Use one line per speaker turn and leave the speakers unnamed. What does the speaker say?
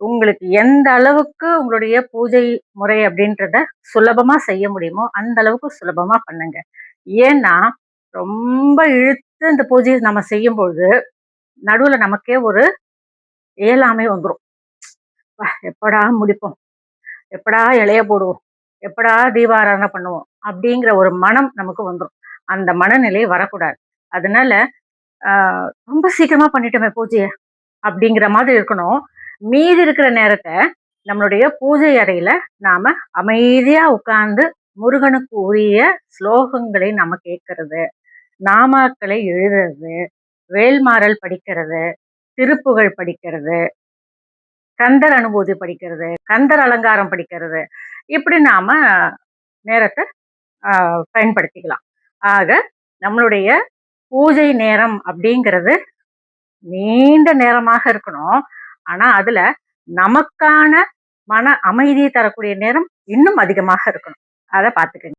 உங்களுக்கு எந்த அளவுக்கு உங்களுடைய பூஜை முறை அப்படின்றத சுலபமா செய்ய முடியுமோ அந்த அளவுக்கு சுலபமா பண்ணுங்க. ஏன்னா ரொம்ப இழுத்து இந்த பூஜையை நம்ம செய்யும் பொழுது நடுவுல நமக்கே ஒரு இயலாமை வந்துடும் எப்படா முடிப்போம்? எப்படா இலைய போடுவோம்? எப்படா தீபாராதனை பண்ணுவோம்? அப்படிங்கிற ஒரு மனம் நமக்கு வந்துடும் அந்த மனநிலை வரக்கூடாது. அதனால ரொம்ப சீக்கிரமா பண்ணிட்டோமே பூஜையை. அப்படிங்கிற மாதிரி இருக்கணும். மீதி இருக்கிற நேரத்தை நம்மளுடைய பூஜை அறையில நாம அமைதியா உட்கார்ந்து முருகனுக்கு உரிய ஸ்லோகங்களை நாம கேட்கறது நாமாக்களை எழுதுறது வேல்மாறல் படிக்கிறது திருப்புகழ் படிக்கிறது கந்தர் அனுபூதி படிக்கிறது கந்தர் அலங்காரம் படிக்கிறது. இப்படி நாம நேரத்தை பயன்படுத்திக்கலாம். ஆக நம்மளுடைய பூஜை நேரம் அப்படிங்கிறது நீண்ட நேரமாக இருக்கணும். ஆனா அதுல நமக்கான மன அமைதியை தரக்கூடிய நேரம் இன்னும் அதிகமாக இருக்கணும். அதை பார்த்துக்கங்க